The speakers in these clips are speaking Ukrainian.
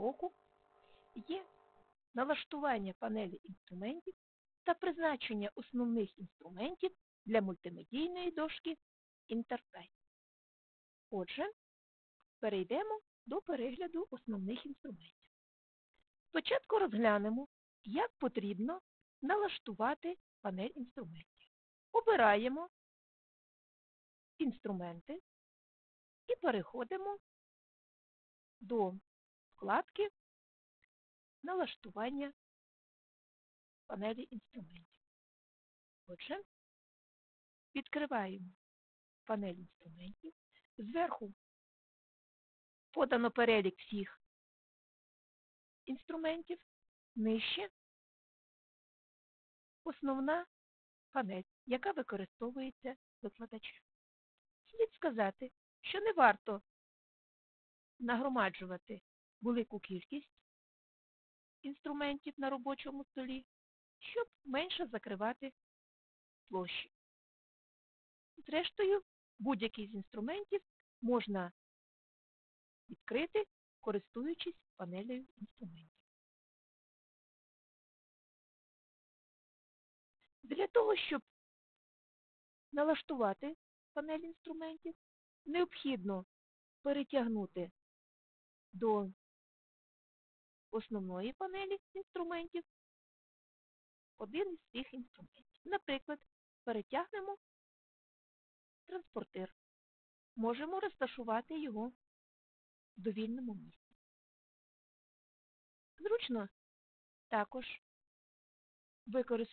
уроку є налаштування панелі інструментів та призначення основних інструментів для мультимедійної дошки інтерфейс. Отже, перейдемо до перегляду основних інструментів. Спочатку розглянемо, як потрібно налаштувати панель інструментів. Обираємо інструменти і переходимо до вкладки налаштування панелі інструментів. Отже, відкриваємо панель інструментів. Зверху подано перелік всіх інструментів, нижче основна панель, яка використовується викладачем. Слід сказати, що не варто нагромаджувати велику кількість інструментів на робочому столі, щоб менше закривати площі. Зрештою, будь-який з інструментів можна відкрити, користуючись панелею інструментів. Для того, щоб налаштувати панель інструментів, необхідно перетягнути до основної панелі інструментів один із цих інструментів. Наприклад, перетягнемо транспортир. Можемо розташувати його в довільному місці. Зручно також,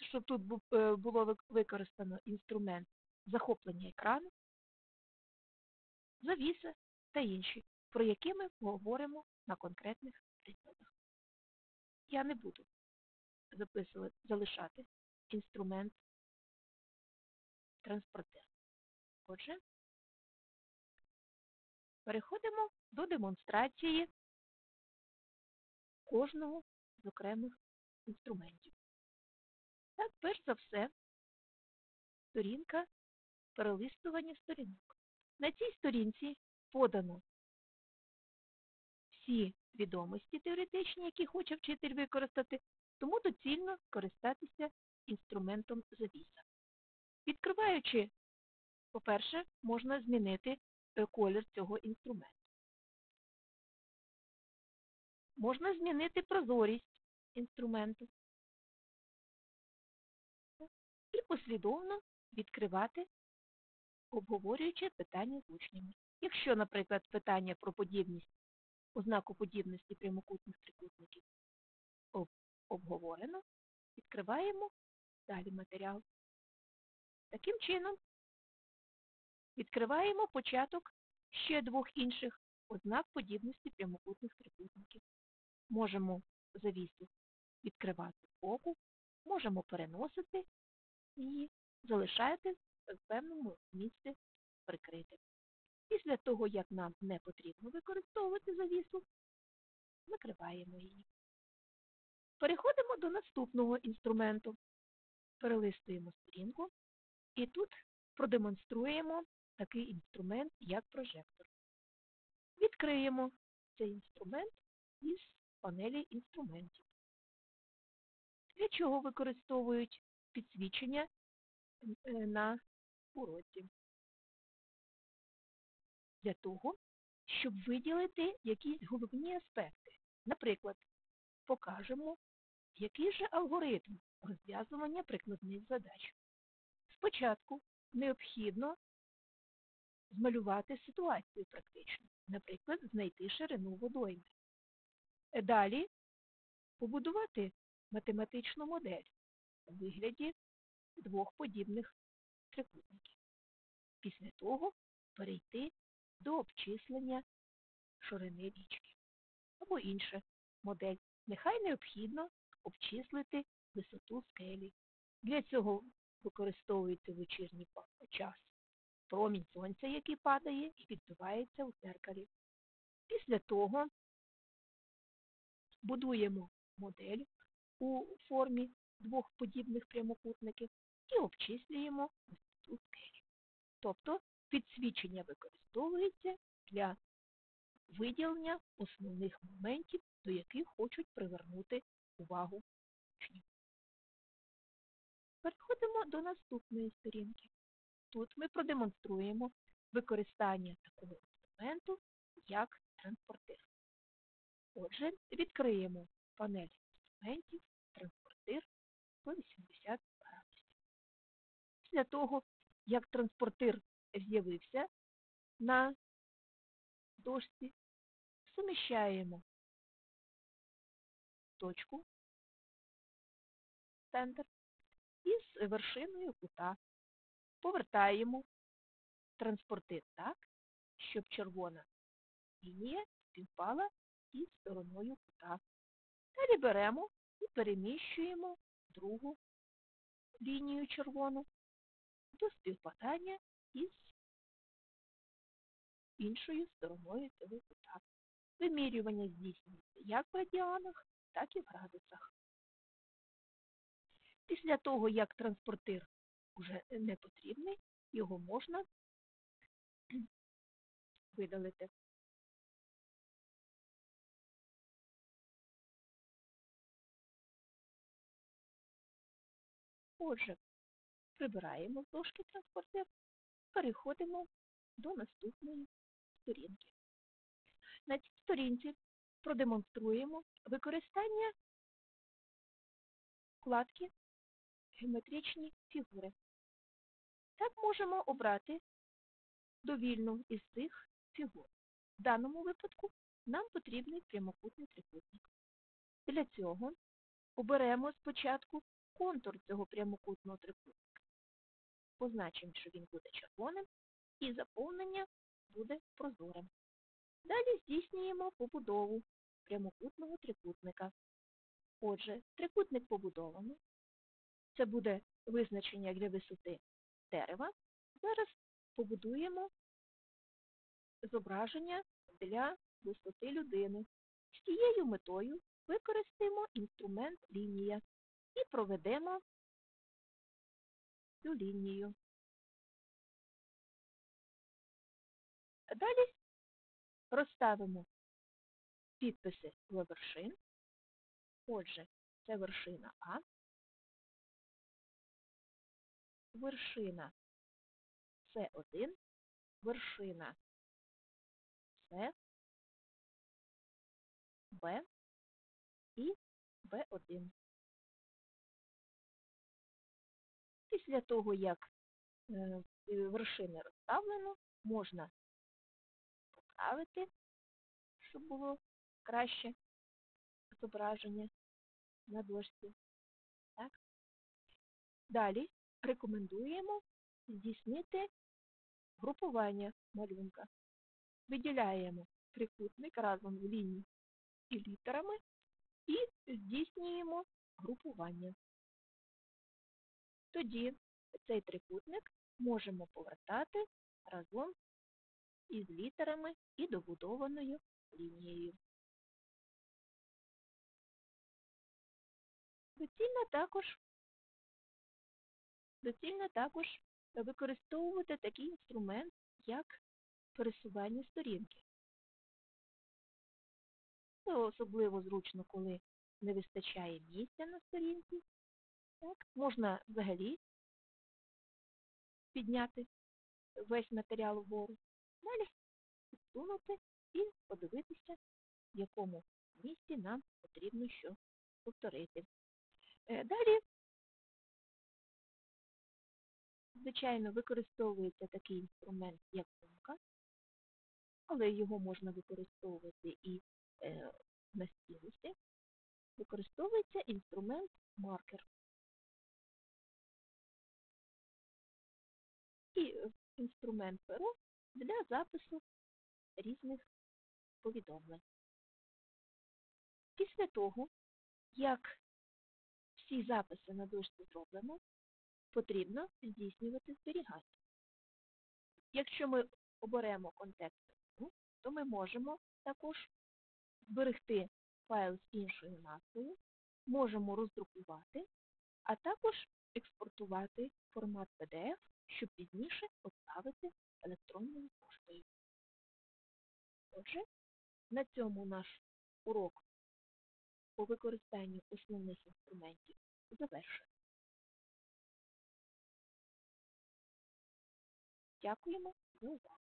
щоб тут е, було використано інструмент захоплення екрану, завіса та інші, про які ми поговоримо на конкретних прикладах. Я не буду записувати, залишати інструмент транспортер. Отже, переходимо до демонстрації кожного з окремих інструментів. Так, перш за все, сторінка перелистування сторінок. На цій сторінці подано всі відомості теоретичні, які хоче вчитель використати, тому доцільно користатися інструментом завіса. Відкриваючи, по-перше, можна змінити е, колір цього інструменту. Можна змінити прозорість інструменту і послідовно відкривати, обговорюючи питання з учнями. Якщо, наприклад, питання про подібність, ознаку подібності прямокутних трикутників обговорено, відкриваємо далі матеріал. Таким чином, відкриваємо початок ще двох інших ознак подібності прямокутних трикутників. Можемо завісу відкривати боку, можемо переносити і залишати в певному місці прикритим. Після того, як нам не потрібно використовувати завісу, накриваємо її. Переходимо до наступного інструменту. Перелистуємо сторінку і тут продемонструємо такий інструмент, як прожектор. Відкриємо цей інструмент із панелі інструментів. Для чого використовують підсвічення е, на уроці? Для того, щоб виділити якісь головні аспекти. Наприклад, покажемо, який же алгоритм розв'язування прикладних задач. Спочатку необхідно змалювати ситуацію практично, наприклад, знайти ширину водойми. Далі побудувати математичну модель у вигляді двох подібних трикутників. Після того перейти до обчислення ширини річки. Або інша модель. Нехай необхідно обчислити висоту скелі. Для цього використовується вечірній час. Промінь сонця, який падає і відбивається у зеркалі. Після того будуємо модель у формі двох подібних прямокутників і обчислюємо висоту скелі. Тобто підсвічення використовується для виділення основних моментів до яких хочуть привернути увагу учнів. Переходимо до наступної сторінки. Тут ми продемонструємо використання такого інструменту, як транспортир. Отже, відкриємо панель інструментів, транспортир 180 градусів. Після того, як транспортир з'явився на дошці, суміщаємо точку, центр, із вершиною кута. Повертаємо транспортир так, щоб червона лінія співпала із стороною кута. Далі беремо і переміщуємо другу лінію червону до співпадання із іншою стороною цього. Вимірювання здійснюється як в радіанах, так і в градусах. Після того, як транспортир вже не потрібний, його можна видалити. Отже, прибираємо з дошки транспортир, переходимо до наступної сторінки. На цій сторінці продемонструємо використання вкладки геометричні фігури. Так можемо обрати довільну із цих фігур. В даному випадку нам потрібний прямокутний трикутник. Для цього оберемо спочатку контур цього прямокутного трикутника. Позначимо, що він буде червоним, і заповнення буде прозорим. Далі здійснюємо побудову прямокутного трикутника. Отже, трикутник побудовано. Це буде визначення для висоти дерева. Зараз побудуємо зображення для висоти людини. З цією метою використаємо інструмент лінія і проведемо цю лінію. Далі розставимо підписи для вершин. Отже, це вершина А, вершина С1, вершина С, Б і Б1. Після того, як е, вершини розставлено, можна поправити, щоб було краще зображення на дошці. Так. Далі рекомендуємо здійснити групування малюнка. Виділяємо трикутник разом з лінією і літерами і здійснюємо групування. Тоді цей трикутник можемо повертати разом із літерами і добудованою лінією. Доцільно також доцільно також використовувати такий інструмент, як пересування сторінки. Це особливо зручно, коли не вистачає місця на сторінці. Так, Можна взагалі підняти весь матеріал вгору, далі підсунути і подивитися, в якому місці нам потрібно що повторити. Е, далі, звичайно, використовується такий інструмент, як сумка, але його можна використовувати і е, на стілусі. Використовується інструмент маркер. І е, інструмент перо для запису різних повідомлень. Після того, як всі записи на дошці зроблено, потрібно здійснювати зберігання. Якщо ми оберемо контекст, то ми можемо також зберегти файл з іншою назвою, можемо роздрукувати, а також експортувати формат PDF, щоб пізніше поставити електронною поштою. Отже, на цьому наш урок по використанню основних інструментів завершено. Дякуємо за увагу!